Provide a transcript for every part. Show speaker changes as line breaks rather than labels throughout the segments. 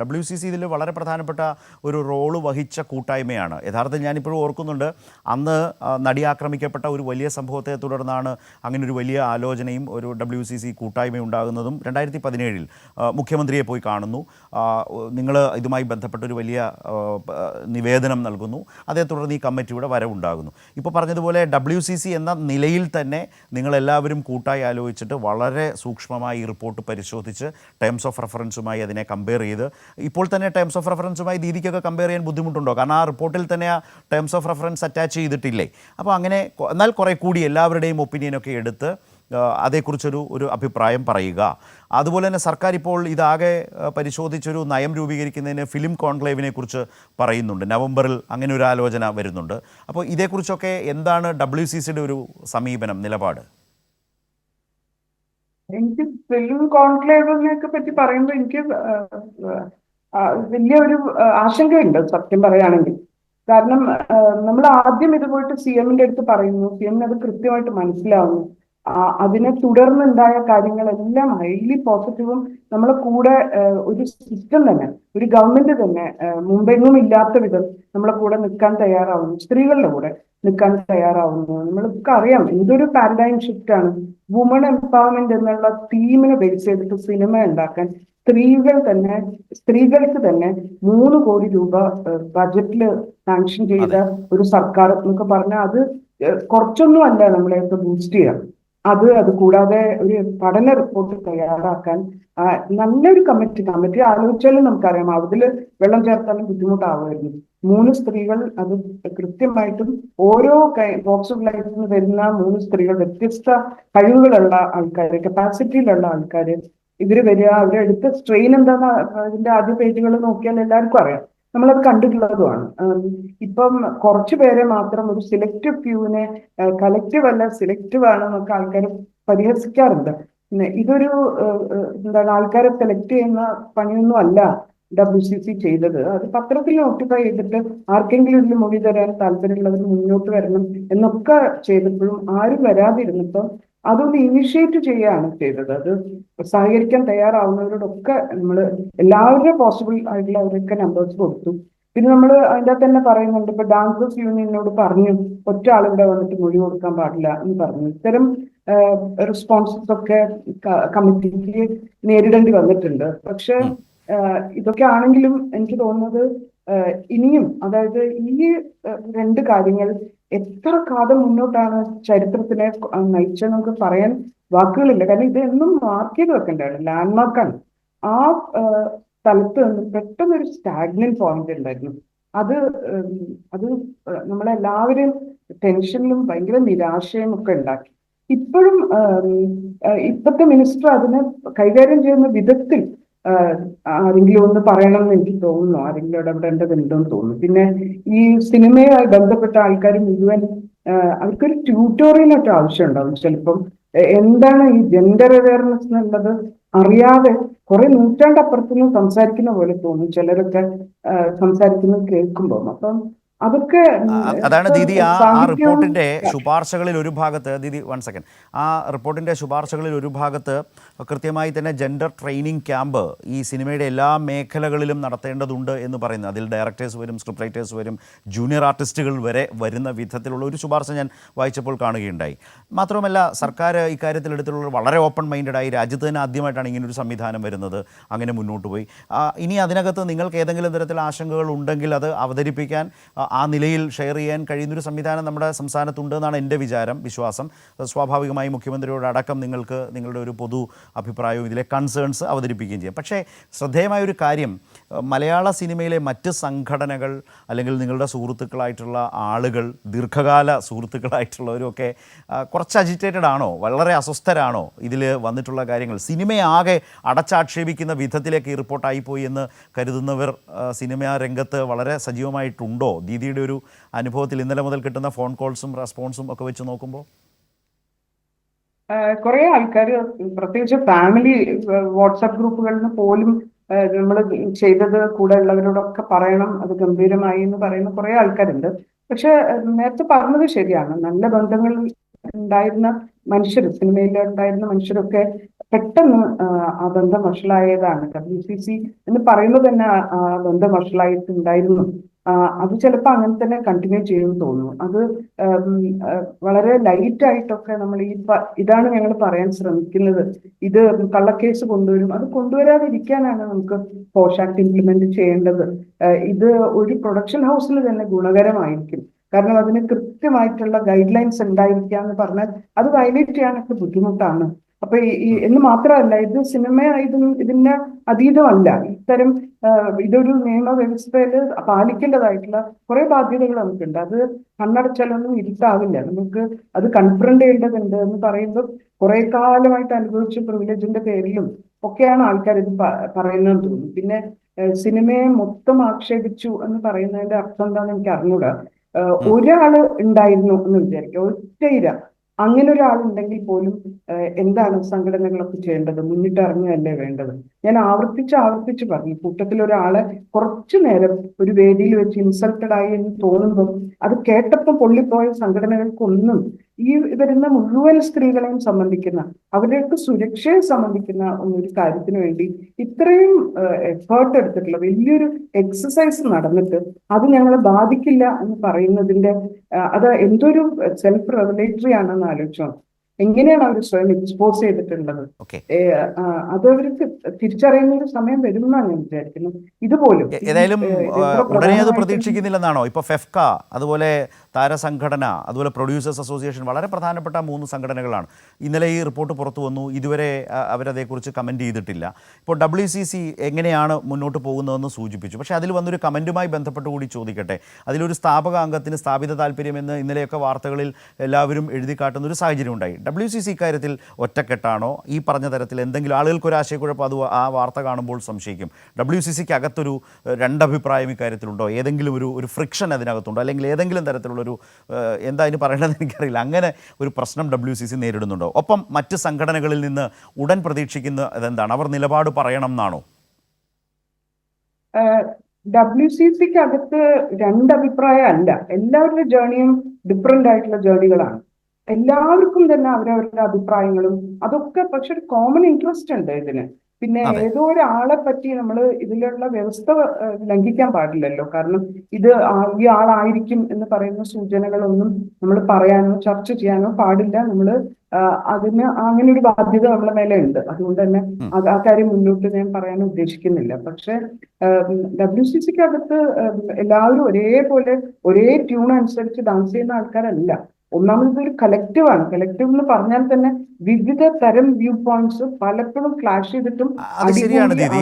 W C C ഇതിൽ വളരെ പ്രധാനപ്പെട്ട ഒരു റോൾ വഹിച്ച കൂട്ടായ്മയാണ്. യഥാർത്ഥത്തിൽ ഞാനിപ്പോഴും ഓർക്കുന്നുണ്ട് അന്ന് നടി ആക്രമിക്കപ്പെട്ട ഒരു വലിയ സംഭവത്തെ തുടർന്നാണ് അങ്ങനെ ഒരു വലിയ ആലോചനയും ഒരു ഡബ്ല്യു സി സി കൂട്ടായ്മ ഉണ്ടാകുന്നതും രണ്ടായിരത്തി പതിനേഴിൽ മുഖ്യമന്ത്രിയെ പോയി കാണുന്നു. നിങ്ങൾ ഇതുമായി ബന്ധപ്പെട്ട ഒരു വലിയ നിവേദനം നൽകുന്നു. അതേ തുടർന്ന് ഈ കമ്മിറ്റിയുടെ വരവുണ്ടാകുന്നു. ഇപ്പോൾ പറഞ്ഞതുപോലെ ഡബ്ല്യു സി സി എന്ന നിലയിൽ തന്നെ നിങ്ങളെല്ലാവരും കൂട്ടായി ആലോചിച്ചിട്ട് വളരെ സൂക്ഷ്മമായി റിപ്പോർട്ട് പരിശോധിച്ച് ടേംസ് ഓഫ് റെഫറൻസുമായി അതിനെ കമ്പയർ ചെയ്ത് ഇപ്പോൾ തന്നെ ടേംസ് ഓഫ് റെഫറൻസുമായി ദീദിക്കൊക്കെ കമ്പയർ ചെയ്യാൻ ബുദ്ധിമുട്ടുണ്ടോ? കാരണം ആ റിപ്പോർട്ടിൽ തന്നെ ആ ടേംസ് ഓഫ് റെഫറൻസ് അറ്റാച്ച് ചെയ്തിട്ടില്ലേ? അപ്പോൾ അങ്ങനെ എന്നാൽ കുറേ കൂടി എല്ലാവരുടെയും ഒപ്പീനിയനൊക്കെ എടുത്ത് അതേക്കുറിച്ചൊരു ഒരു അഭിപ്രായം പറയുക. അതുപോലെ തന്നെ സർക്കാർ ഇപ്പോൾ ഇതാകെ പരിശോധിച്ചൊരു നയം രൂപീകരിക്കുന്നതിന് ഫിലിം കോൺക്ലേവിനെ കുറിച്ച് പറയുന്നുണ്ട്. നവംബറിൽ അങ്ങനെ ഒരു ആലോചന വരുന്നുണ്ട്. അപ്പോൾ ഇതേക്കുറിച്ചൊക്കെ എന്താണ് ഡബ്ല്യു സി സിയുടെ ഒരു സമീപനം നിലപാട്?
എനിക്ക് ഫിലിം കോൺക്ലേവിനെ പറ്റി പറയുമ്പോൾ എനിക്ക് വലിയ ഒരു ആശങ്കയുണ്ട് സത്യം പറയുകയാണെങ്കിൽ. കാരണം നമ്മൾ ആദ്യം ഇത് പോയിട്ട് സി എമ്മിന്റെ അടുത്ത് പറയുന്നു. സി എമ്മിന് അത് കൃത്യമായിട്ട് മനസ്സിലാവുന്നു. അതിനെ തുടർന്നുണ്ടായ കാര്യങ്ങളെല്ലാം ഹൈലി പോസിറ്റീവും നമ്മളെ കൂടെ ഒരു സിസ്റ്റം തന്നെ ഒരു ഗവൺമെന്റ് തന്നെ മുമ്പെങ്ങും ഇല്ലാത്ത വിധം നമ്മളെ കൂടെ നിൽക്കാൻ തയ്യാറാവുന്നു. സ്ത്രീകളുടെ കൂടെ നിൽക്കാൻ തയ്യാറാവുന്നു. നമ്മൾക്ക് അറിയാം എന്തൊരു പാരഡൈം ഷിഫ്റ്റ് ആണ്. വുമൺ എംപവർമെന്റ് എന്നുള്ള തീമിനെ ബേസ് ചെയ്തിട്ട് സിനിമ ഉണ്ടാക്കാൻ സ്ത്രീകൾ തന്നെ സ്ത്രീകൾക്ക് തന്നെ മൂന്ന് കോടി രൂപ ബജറ്റിൽ സാങ്ഷൻ ചെയ്ത ഒരു സർക്കാർ എന്നൊക്കെ പറഞ്ഞാൽ അത് കുറച്ചൊന്നും അല്ല നമ്മളെയൊക്കെ ബൂസ്റ്റ് ചെയ്യാം അത് അത് കൂടാതെ ഒരു പഠന റിപ്പോർട്ട് തയ്യാറാക്കാൻ നല്ലൊരു കമ്മിറ്റി കമ്മിറ്റി ആലോചിച്ചാലും നമുക്കറിയാം അതിൽ വെള്ളം ചേർത്താലും ബുദ്ധിമുട്ടാവുമായിരുന്നു. മൂന്ന് സ്ത്രീകൾ അത് കൃത്യമായിട്ടും ഓരോ ബോക്സ് ഓഫ് ലൈഫിൽ നിന്ന് വരുന്ന മൂന്ന് സ്ത്രീകൾ വ്യത്യസ്ത കഴിവുകളുള്ള ആൾക്കാര് കപ്പാസിറ്റിയിലുള്ള ആൾക്കാര് ഇവർ വരിക അവരെടുത്ത സ്ട്രെയിൻ എന്താന്ന് അതിന്റെ ആദ്യ പേജുകൾ നോക്കിയാൽ എല്ലാവർക്കും അറിയാം. നമ്മളത് കണ്ടിട്ടുള്ളതുമാണ്. ഇപ്പം കുറച്ചു പേരെ മാത്രം ഒരു സിലക്റ്റീവ് ഫ്യൂവിനെ കളക്റ്റീവ് അല്ല സിലക്റ്റീവ് ആണ് നമുക്ക് ആൾക്കാർ പരിഹസിക്കാറുണ്ട്. ഇതൊരു എന്താണ് ആൾക്കാരെ സെലക്ട് ചെയ്യുന്ന പണിയൊന്നും അല്ല ഡബ്ല്യു സി സി ചെയ്തത്. അത് പത്രത്തിൽ നോട്ടിഫൈ ചെയ്തിട്ട് ആർക്കെങ്കിലും ഇതിൽ മൊഴി തരാൻ താല്പര്യമുള്ളവർ മുന്നോട്ട് വരണം എന്നൊക്കെ ചെയ്തപ്പോഴും ആരും വരാതിരുന്നപ്പോൾ അതൊന്ന് ഇനിഷ്യേറ്റ് ചെയ്യുകയാണ് ചെയ്തത്. അത് സഹകരിക്കാൻ തയ്യാറാവുന്നവരോടൊക്കെ നമ്മൾ എല്ലാവരുടെ പോസിബിൾ ആയിട്ടുള്ള അവരൊക്കെ നമ്പേഴ്സ് കൊടുത്തു. പിന്നെ നമ്മൾ അതിന്റെ തന്നെ പറയുന്നുണ്ട് ഇപ്പൊ ഡാൻസേഴ്സ് യൂണിയനോട് പറഞ്ഞു ഒറ്റ ആളിവിടെ വന്നിട്ട് മൊഴി കൊടുക്കാൻ പാടില്ല എന്ന് പറഞ്ഞു. ഇത്തരം റെസ്പോൺസസ് ഒക്കെ കമ്മിറ്റിക്ക് നേരിടേണ്ടി വന്നിട്ടുണ്ട്. പക്ഷെ ഇതൊക്കെ ആണെങ്കിലും എനിക്ക് തോന്നുന്നത് ഇനിയും അതായത് ഈ രണ്ട് കാര്യങ്ങൾ എത്ര കാലം മുന്നോട്ടാണ് ചരിത്രത്തിനെ നയിച്ചത് നമുക്ക് പറയാൻ വാക്കുകളില്ല. കാരണം ഇതെന്നും മാർക്ക് ചെയ്ത് വെക്കേണ്ടതാണ്. ലാൻഡ് മാർക്കാണ് ആ സ്ഥലത്ത് നിന്ന് പെട്ടെന്ന് ഒരു സ്റ്റാഗ്നൻ പോയിന്റ് ഉണ്ടായിരുന്നു. അത് അത് നമ്മളെല്ലാവരും ടെൻഷനിലും ഭയങ്കര നിരാശയും ഒക്കെ ഉണ്ടാക്കി. ഇപ്പോഴും ഇപ്പോഴത്തെ മിനിസ്റ്റർ അതിനെ കൈകാര്യം ചെയ്യുന്ന വിധത്തിൽ ആരെങ്കിലും ഒന്ന് പറയണം എന്ന് എനിക്ക് തോന്നുന്നു. ആരെങ്കിലും ഇടപെടേണ്ടതുണ്ടെന്ന് തോന്നുന്നു. പിന്നെ ഈ സിനിമയുമായി ബന്ധപ്പെട്ട ആൾക്കാർ മുഴുവൻ അവർക്കൊരു ട്യൂട്ടോറിയലൊക്കെ ആവശ്യം ഉണ്ടാവും ചിലപ്പം എന്താണ് ഈ ജെൻഡർ അവയർനെസ് എന്നുള്ളത് അറിയാതെ കുറെ നൂറ്റാണ്ടപ്പുറത്തുനിന്ന് സംസാരിക്കുന്ന പോലെ തോന്നും. ചിലരൊക്കെ സംസാരിക്കുന്നത് കേൾക്കുമ്പോൾ. അപ്പം അതൊക്കെ
അതാണ് ദീദി ആ ആ റിപ്പോർട്ടിന്റെ ശുപാർശകളിൽ ഒരു ഭാഗത്ത് ദീദി വൺ സെക്കൻഡ് ആ റിപ്പോർട്ടിന്റെ ശുപാർശകളിൽ ഒരു ഭാഗത്ത് കൃത്യമായി തന്നെ ജെൻഡർ ട്രെയിനിങ് ക്യാമ്പ് ഈ സിനിമയുടെ എല്ലാ മേഖലകളിലും നടത്തേണ്ടതുണ്ട് എന്ന് പറയുന്നു. അതിൽ ഡയറക്ടേഴ്സ് വരും സ്ക്രിപ്റ്റ് റൈറ്റേഴ്സ് വരും ജൂനിയർ ആർട്ടിസ്റ്റുകൾ വരെ വരുന്ന വിധത്തിലുള്ള ഒരു ശുപാർശ ഞാൻ വായിച്ചപ്പോൾ കാണുകയുണ്ടായി. മാത്രമല്ല സർക്കാർ ഇക്കാര്യത്തിൽ എടുത്തിട്ടുള്ള വളരെ ഓപ്പൺ മൈൻഡഡായി രാജ്യത്ത് തന്നെ ആദ്യമായിട്ടാണ് ഇങ്ങനൊരു സംവിധാനം വരുന്നത്. അങ്ങനെ മുന്നോട്ട് പോയി. ഇനി അതിനകത്ത് നിങ്ങൾക്ക് ഏതെങ്കിലും തരത്തിൽ ആശങ്കകൾ ഉണ്ടെങ്കിൽ അത് അവതരിപ്പിക്കാൻ ആ, നിലയിൽ ഷെയർ ചെയ്യാൻ കഴിയുന്നൊരു സംവിധാനം നമ്മുടെ സംസ്ഥാനത്തുണ്ട് എന്നാണ് എന്റെ വിചാരം വിശ്വാസം. സ്വാഭാവികമായി മുഖ്യമന്ത്രിയോട് അടക്കം നിങ്ങൾക്ക് നിങ്ങളുടെ ഒരു പൊതു അഭിപ്രായവും ഇതിലെ കൺസേൺസ് അവതരിപ്പിക്കുകയും ചെയ്യാം. പക്ഷേ ശ്രദ്ധേയമായ ഒരു കാര്യം മലയാള സിനിമയിലെ മറ്റ് സംഘടനകൾ അല്ലെങ്കിൽ നിങ്ങളുടെ സുഹൃത്തുക്കളായിട്ടുള്ള ആളുകൾ ദീർഘകാല സുഹൃത്തുക്കളായിട്ടുള്ളവരൊക്കെ കുറച്ച് അജിറ്റേറ്റഡ് ആണോ വളരെ അസ്വസ്ഥരാണോ ഇതിൽ വന്നിട്ടുള്ള കാര്യങ്ങൾ? സിനിമയാകെ അടച്ചാക്ഷേപിക്കുന്ന വിധത്തിലേക്ക് ഈ റിപ്പോർട്ടായിപ്പോയി എന്ന് കരുതുന്നവർ സിനിമാ രംഗത്ത് വളരെ സജീവമായിട്ടുണ്ടോ? ദീദിയുടെ ഒരു അനുഭവത്തിൽ ഇന്നലെ മുതൽ കിട്ടുന്ന ഫോൺ കോൾസും റെസ്പോൺസും ഒക്കെ വെച്ച് നോക്കുമ്പോൾ
കുറെ ആൾക്കാർ പ്രത്യേകിച്ച് ഫാമിലി വാട്സാപ്പ് ഗ്രൂപ്പുകളിൽ നിന്ന് പോലും നമ്മൾ ചെയ്തത് കൂടെ ഉള്ളവരോടൊക്കെ പറയണം അത് ഗംഭീരമായി എന്ന് പറയുന്ന കുറെ ആൾക്കാരുണ്ട്. പക്ഷെ നേരത്തെ പറഞ്ഞത് ശരിയാണ്. നല്ല ബന്ധങ്ങൾ ഉണ്ടായിരുന്ന മനുഷ്യർ സിനിമയിൽ ഉണ്ടായിരുന്ന മനുഷ്യരൊക്കെ പെട്ടെന്ന് ആ, ബന്ധം വഷളായതാണ്. ഡബ്ല്യു സി സി എന്ന് പറയുന്നത് തന്നെ ആ- ബന്ധം വഷളായിട്ടുണ്ടായിരുന്നു. അത് ചിലപ്പോൾ അങ്ങനെ തന്നെ കണ്ടിന്യൂ ചെയ്യുമെന്ന് തോന്നുന്നു. അത് വളരെ ലൈറ്റ് ആയിട്ടൊക്കെ നമ്മൾ ഈ ഇതാണ് ഞങ്ങൾ പറയാൻ ശ്രമിക്കുന്നത്. ഇത് കള്ളക്കേസ് കൊണ്ടുവരും. അത് കൊണ്ടുവരാതിരിക്കാനാണ് നമുക്ക് പോഷ് ആക്ട് ഇംപ്ലിമെന്റ് ചെയ്യേണ്ടത് ഇത് ഒരു പ്രൊഡക്ഷൻ ഹൗസിൽ തന്നെ ഗുണകരമായിരിക്കും. കാരണം അതിന് കൃത്യമായിട്ടുള്ള ഗൈഡ് ലൈൻസ് ഉണ്ടായിരിക്കുക എന്ന് പറഞ്ഞാൽ അത് വയലേറ്റ് ചെയ്യാനൊക്കെ ബുദ്ധിമുട്ടാണ്. അപ്പൊ ഈ എന്ന് മാത്രമല്ല ഇത് സിനിമ ഇത് ഇതിന് അതീതമല്ല. ഇത്തരം ഇതൊരു നിയമവ്യവസ്ഥയിൽ പാലിക്കേണ്ടതായിട്ടുള്ള കുറെ ബാധ്യതകൾ നമുക്കുണ്ട്. അത് കണ്ണടച്ചാലൊന്നും ഇരുട്ടാവില്ല. നമുക്ക് അത് കൺഫ്രണ്ട് ചെയ്യേണ്ടതുണ്ട് എന്ന് പറയുമ്പോൾ കുറെ കാലമായിട്ട് അനുഭവിച്ച പ്രിവിലേജിന്റെ പേരിലും ഒക്കെയാണ് ആൾക്കാർ ഇത് പറയുന്നതെന്ന് തോന്നുന്നു. പിന്നെ സിനിമയെ മൊത്തം ആക്ഷേപിച്ചു എന്ന് പറയുന്നതിന്റെ അർത്ഥം എന്താണെന്ന് എനിക്ക് അറിഞ്ഞൂടാ ഒരാൾ ഉണ്ടായിരുന്നു എന്ന് വിചാരിക്കുക ഒറ്റയിര. അങ്ങനെ ഒരാളുണ്ടെങ്കിൽ പോലും എന്താണ് സംഘടനകളൊക്കെ ചെയ്യേണ്ടത്? മുന്നിട്ടിറങ്ങുകയല്ലേ വേണ്ടത്? ഞാൻ ആവർത്തിച്ച് ആവർത്തിച്ച് പറഞ്ഞു. കൂട്ടത്തിൽ ഒരാളെ കുറച്ചു നേരം ഒരു വേദിയിൽ വെച്ച് ഇൻസൾട്ടഡ് ആയി എന്ന് തോന്നുമ്പോൾ അത് കേട്ടപ്പോൾ പൊള്ളിപ്പോയ സംഘടനകൾക്കൊന്നും ഈ വരുന്ന മുഴുവൻ സ്ത്രീകളെയും സംബന്ധിക്കുന്ന അവരുടെ സുരക്ഷയെ സംബന്ധിക്കുന്ന ഒരു കാര്യത്തിന് വേണ്ടി ഇത്രയും എഫേർട്ട് എടുത്തിട്ടുള്ള വലിയൊരു എക്സസൈസ് നടന്നിട്ട് അത് ഞങ്ങളെ ബാധിക്കില്ല എന്ന് പറയുന്നതിന്റെ അത് എന്തൊരു സെൽഫ് റെഗുലേറ്ററി ആണെന്ന് ആലോചിച്ചോ എങ്ങനെയാണ് അവർ സ്വയം എക്സ്പോസ് ചെയ്തിട്ടുള്ളത്? അത് അവർക്ക് തിരിച്ചറിയുന്ന ഒരു സമയം വരുമെന്നാണ് ഞാൻ വിചാരിക്കുന്നത് ഇതുപോലും
ഏതായാലും ഉടനെ അത് പ്രതീക്ഷിക്കുന്നില്ലെന്നാണോ? ഇപ്പോൾ ഫെഫ്ക അതുപോലെ താരസംഘടന അതുപോലെ പ്രൊഡ്യൂസേഴ്സ് അസോസിയേഷൻ വളരെ പ്രധാനപ്പെട്ട മൂന്ന് സംഘടനകളാണ്. ഇന്നലെ ഈ റിപ്പോർട്ട് പുറത്തു വന്നു. ഇതുവരെ അവരതേക്കുറിച്ച് കമന്റ് ചെയ്തിട്ടില്ല. ഇപ്പോൾ ഡബ്ല്യു സി സി എങ്ങനെയാണ് മുന്നോട്ട് പോകുന്നതെന്ന് സൂചിപ്പിച്ചു. പക്ഷേ അതിൽ വന്നൊരു കമന്റുമായി ബന്ധപ്പെട്ട് കൂടി ചോദിക്കട്ടെ. അതിലൊരു സ്ഥാപക അംഗത്തിന് സ്ഥാപിത താല്പര്യമെന്ന് ഇന്നലെയൊക്കെ വാർത്തകളിൽ എല്ലാവരും എഴുതി കാട്ടുന്ന ഒരു സാഹചര്യം ഉണ്ടായി. ഡബ്ല്യു സി സി ഇക്കാര്യത്തിൽ ഒറ്റക്കെട്ടാണോ? ഈ പറഞ്ഞ തരത്തിൽ എന്തെങ്കിലും ആളുകൾക്ക് ഒരു ആശയക്കുഴപ്പം അത് ആ വാർത്ത കാണുമ്പോൾ സംശയിക്കും. ഡബ്ല്യു സി സിക്ക് അകത്തൊരു രണ്ടഭിപ്രായം ഇക്കാര്യത്തിലുണ്ടോ? ഏതെങ്കിലും ഒരു ഒരു ഫ്രിക്ഷൻ അതിനകത്തുണ്ടോ? അല്ലെങ്കിൽ ഏതെങ്കിലും തരത്തിലുള്ളൊരു ഏഹ്, എന്താ അതിന് പറയേണ്ടത് എനിക്കറിയില്ല. അങ്ങനെ ഒരു പ്രശ്നം ഡബ്ല്യു സി സി നേരിടുന്നുണ്ടോ? ഒപ്പം മറ്റ് സംഘടനകളിൽ നിന്ന് ഉടൻ പ്രതീക്ഷിക്കുന്ന അതെന്താണ് അവർ നിലപാട് പറയണം എന്നാണോ?
ഡബ്ല്യു സി സിക്ക് അകത്ത് രണ്ടഭിപ്രായം അല്ല. എല്ലാവരുടെ ജേണിയും ഡിഫറെന്റ് ആയിട്ടുള്ള ജേണികളാണ്. എല്ലാവർക്കും തന്നെ അവരവരുടെ അഭിപ്രായങ്ങളും അതൊക്കെ പക്ഷെ ഒരു കോമൺ ഇൻട്രസ്റ്റ് ഉണ്ട് ഇതിന്. പിന്നെ. ഏതോ ഒരാളെ പറ്റി നമ്മൾ ഇതിലുള്ള വ്യവസ്ഥ ലംഘിക്കാൻ പാടില്ലല്ലോ. കാരണം ഇത് ഈ ആളായിരിക്കും എന്ന് പറയുന്ന സൂചനകളൊന്നും നമ്മൾ പറയാനോ ചർച്ച ചെയ്യാനോ പാടില്ല. നമ്മൾ അതിന് അങ്ങനെ ഒരു ബാധ്യത നമ്മളെ മേലെ ഉണ്ട് അതുകൊണ്ട് തന്നെ അത് ആ കാര്യം മുന്നോട്ട് ഞാൻ പറയാൻ ഉദ്ദേശിക്കുന്നില്ല. പക്ഷെ ഡബ്ല്യു സി സിക്ക് അകത്ത് എല്ലാവരും ഒരേപോലെ ഒരേ ട്യൂൺ അനുസരിച്ച് ഡാൻസ് ചെയ്യുന്ന ആൾക്കാരല്ല. ഒന്നാമത് ഒരു കലക്റ്റീവാണ് കലക്റ്റീവ് എന്ന് പറഞ്ഞാൽ തന്നെ വിവിധ തരം വ്യൂ പോയിന്റ്സ് പലപ്പോഴും ക്ലാഷ് ചെയ്തിട്ടും
അത് ശരിയാണ് ദീദി.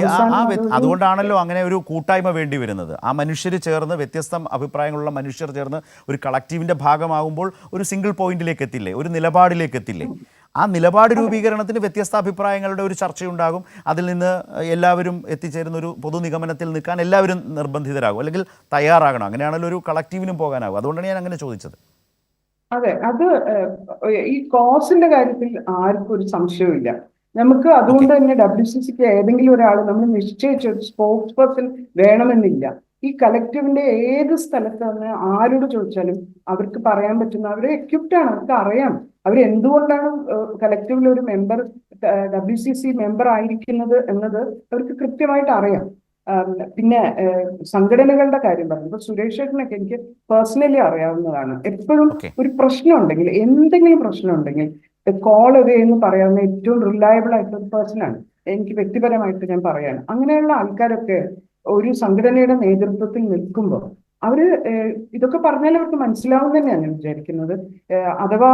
അതുകൊണ്ടാണല്ലോ അങ്ങനെ ഒരു കൂട്ടായ്മ വേണ്ടി വരുന്നത് ആ മനുഷ്യർ ചേർന്ന് വ്യത്യസ്ത അഭിപ്രായങ്ങളുള്ള മനുഷ്യർ ചേർന്ന് ഒരു കളക്റ്റീവിന്റെ ഭാഗമാകുമ്പോൾ ഒരു സിംഗിൾ പോയിന്റിലേക്ക് എത്തില്ലേ? ഒരു നിലപാടിലേക്ക് എത്തില്ലേ? ആ നിലപാട് രൂപീകരണത്തിന് വ്യത്യസ്ത അഭിപ്രായങ്ങളുടെ ഒരു ചർച്ചയുണ്ടാകും. അതിൽ നിന്ന് എല്ലാവരും എത്തിച്ചേരുന്ന ഒരു പൊതു നിഗമനത്തിൽ നിൽക്കാൻ എല്ലാവരും നിർബന്ധിതരാകും. അല്ലെങ്കിൽ തയ്യാറാകണം. അങ്ങനെയാണല്ലോ ഒരു കളക്റ്റീവിനും പോകാനാകും അതുകൊണ്ടാണ് ഞാൻ അങ്ങനെ ചോദിച്ചത്.
അതെ അത് ഈ കോസിന്റെ കാര്യത്തിൽ ആർക്കും ഒരു സംശയവുമില്ല. നമുക്ക് അതുകൊണ്ട് തന്നെ ഡബ്ല്യു സി സിക്ക് ഏതെങ്കിലും ഒരാൾ നമ്മൾ നിശ്ചയിച്ച ഒരു സ്പോർട്സ് പേഴ്സൺ വേണമെന്നില്ല. ഈ കളക്റ്റീവിന്റെ ഏത് സ്ഥലത്ത് നിന്ന് ആരോട് ചോദിച്ചാലും അവർക്ക് പറയാൻ പറ്റുന്ന അവരെ എക്യുപ്ഡ് ആണ് അവർക്ക് അറിയാം. അവർ എന്തുകൊണ്ടാണ് കളക്റ്റീവിൽ ഒരു member W C C member ആയിരിക്കുന്നത് എന്നത് അവർക്ക് കൃത്യമായിട്ട് അറിയാം. പിന്നെ സംഘടനകളുടെ കാര്യം പറഞ്ഞു ഇപ്പൊ സുരേഷ് ചേട്ടനൊക്കെ എനിക്ക് പേഴ്സണലി അറിയാവുന്നതാണ്. എപ്പോഴും ഒരു പ്രശ്നം ഉണ്ടെങ്കിൽ എന്തെങ്കിലും പ്രശ്നം ഉണ്ടെങ്കിൽ കോൾ എന്ന് പറയാവുന്ന ഏറ്റവും റിലയബിൾ ആയിട്ടുള്ള ഒരു പേഴ്സൺ ആണ്. എനിക്ക് വ്യക്തിപരമായിട്ട് ഞാൻ പറയാണ്. അങ്ങനെയുള്ള ആൾക്കാരൊക്കെ ഒരു സംഘടനയുടെ നേതൃത്വത്തിൽ നിൽക്കുമ്പോൾ അവർ ഇതൊക്കെ പറഞ്ഞാൽ അവർക്ക് മനസ്സിലാവും തന്നെയാണ് ഞാൻ വിചാരിക്കുന്നത്. അഥവാ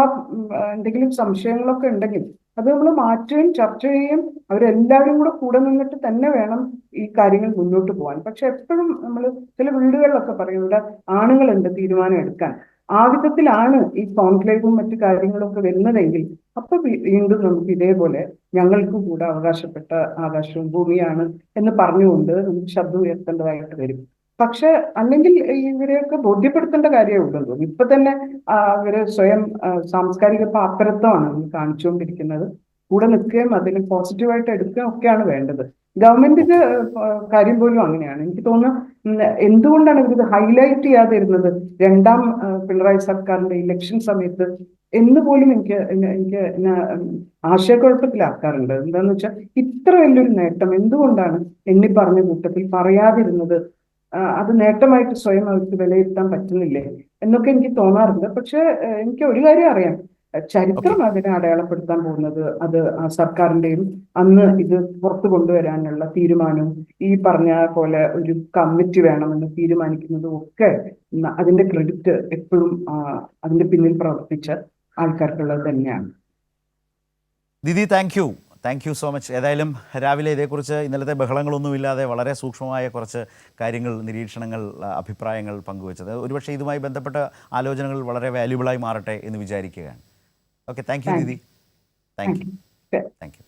എന്തെങ്കിലും സംശയങ്ങളൊക്കെ ഉണ്ടെങ്കിൽ അത് നമ്മൾ മാറ്റുകയും ചർച്ച ചെയ്യുകയും അവരെല്ലാവരും കൂടെ കൂടെ നിന്നിട്ട് തന്നെ വേണം ഈ കാര്യങ്ങൾ മുന്നോട്ട് പോകാൻ. പക്ഷെ എപ്പോഴും നമ്മൾ ചില വീടുകളിലൊക്കെ പറയും ഇവിടെ ആണുങ്ങളുണ്ട് തീരുമാനം എടുക്കാൻ. ആ വിധത്തിലാണ് ഈ കോൺക്ലേവും മറ്റു കാര്യങ്ങളും ഒക്കെ വരുന്നതെങ്കിൽ അപ്പൊ വീണ്ടും നമുക്ക് ഇതേപോലെ ഞങ്ങൾക്ക് കൂടെ അവകാശപ്പെട്ട ആകാശവും ഭൂമിയാണ് എന്ന് പറഞ്ഞുകൊണ്ട് നമുക്ക് ശബ്ദം ഉയർത്തേണ്ടതായിട്ട് വരും. പക്ഷെ അല്ലെങ്കിൽ ഇവരെയൊക്കെ ബോധ്യപ്പെടുത്തേണ്ട കാര്യമേ ഉള്ളൂ എന്ന് തോന്നുന്നു ഇപ്പൊ തന്നെ അവർ സ്വയം സാംസ്കാരിക പാപ്പരത്വമാണ് കാണിച്ചുകൊണ്ടിരിക്കുന്നത്. കൂടെ നിൽക്കുകയും അതിനെ പോസിറ്റീവായിട്ട് എടുക്കുകയും ഒക്കെയാണ് വേണ്ടത്. ഗവൺമെന്റിന്റെ കാര്യം പോലും അങ്ങനെയാണ്. എനിക്ക് തോന്നുന്നു എന്തുകൊണ്ടാണ് ഇവരിത് ഹൈലൈറ്റ് ചെയ്യാതിരുന്നത്? രണ്ടാം പിണറായി സർക്കാരിന്റെ ഇലക്ഷൻ സമയത്ത് എന്ന് പോലും എനിക്ക് എനിക്ക് ആശയക്കുഴപ്പത്തിലാക്കാറുണ്ട്. എന്താന്ന് വെച്ചാൽ ഇത്ര വലിയൊരു നേട്ടം എന്തുകൊണ്ടാണ് എണ്ണി പറഞ്ഞ കൂട്ടത്തിൽ പറയാതിരുന്നത്? അത് നേട്ടമായിട്ട് സ്വയം അവർക്ക് വിലയിരുത്താൻ പറ്റുന്നില്ലേ എന്നൊക്കെ എനിക്ക് തോന്നാറുണ്ട്. പക്ഷെ എനിക്ക് ഒരു കാര്യം അറിയാം. ചരിത്രം അതിനെ അടയാളപ്പെടുത്താൻ പോകുന്നത് അത് സർക്കാരിന്റെയും അന്ന് ഇത് പുറത്തു കൊണ്ടുവരാനുള്ള തീരുമാനവും ഈ പറഞ്ഞ പോലെ ഒരു കമ്മിറ്റി വേണമെന്ന് തീരുമാനിക്കുന്നതും ഒക്കെ അതിന്റെ ക്രെഡിറ്റ് എപ്പോഴും അതിന്റെ പിന്നിൽ പ്രവർത്തിച്ച ആൾക്കാർക്കുള്ളത് തന്നെയാണ്.
Didi thank you. Thank you so much ഏതായാലും രാവിലെ ഇതേക്കുറിച്ച് ഇന്നലത്തെ ബഹളങ്ങളൊന്നുമില്ലാതെ വളരെ സൂക്ഷ്മമായ കുറച്ച് കാര്യങ്ങൾ നിരീക്ഷണങ്ങൾ അഭിപ്രായങ്ങൾ പങ്കുവച്ചത്. ഒരുപക്ഷെ ഇതുമായി ബന്ധപ്പെട്ട ആലോചനകൾ വളരെ വാല്യുബിളായി മാറട്ടെ എന്ന് വിചാരിക്കുകയാണ്. Okay thank you Didi thank you. Thank you